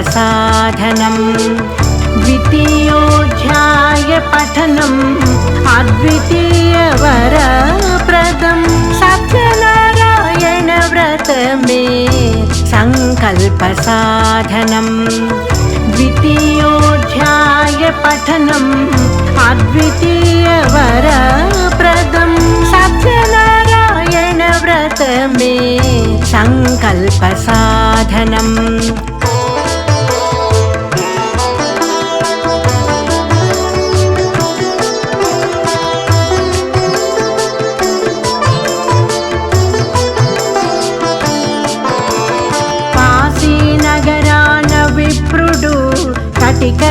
सङ्कल्पसाधनम् द्वितीयोऽध्याय पठनम्। अद्वितीयवरप्रदं सत्यनारायणव्रत मे सङ्कल्पसाधनम्। द्वितीयोऽध्याय पठनम्। अद्वितीयवरप्रदं सत्यनारायणव्रत मे सङ्कल्पसाधनम् కటిక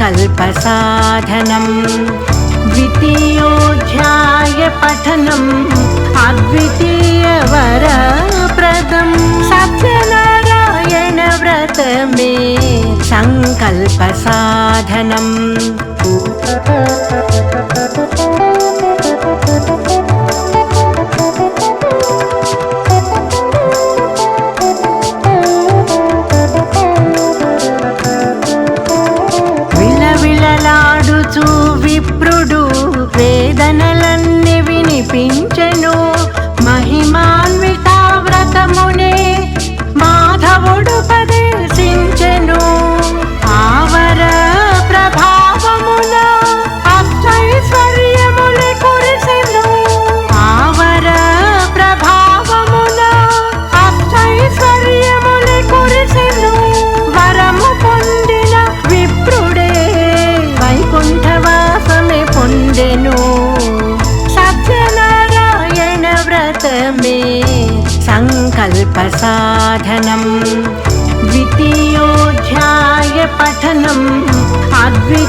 సంకల్పసాధనం ద్వితీయోధ్యాయ పఠనం అద్వితీయవరప్రదం సత్యనారాయణ వ్రతమే సంకల్పసాధనం ద్వితీయోధ్యాయ పఠనం అద్వితీయవరప్రదం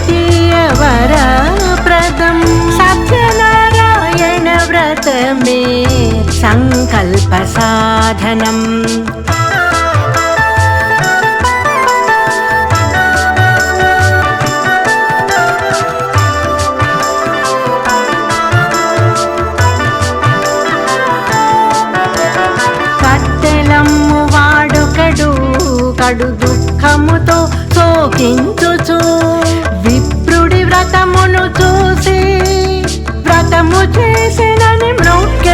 సత్యనారాయణ వ్రతమే దుఃఖముతో శోకించుచు. విప్రుడి వ్రతమును చూసి వ్రతము చేసినని మ్రొక్కెను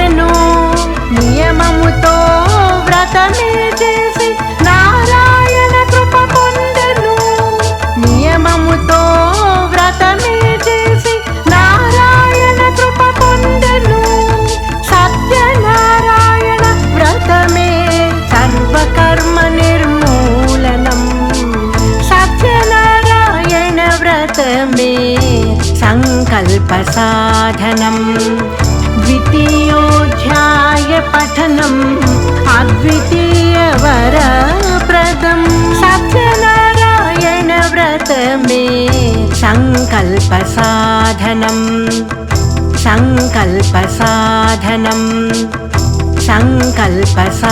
साधनं द्वितीयोऽध्यायपठनम् अद्वितीयवर व्रतं सकरायण व्रतमे सङ्कल्पसाधनं सङ्कल्पसाधनं सङ्कल्पसाधनम्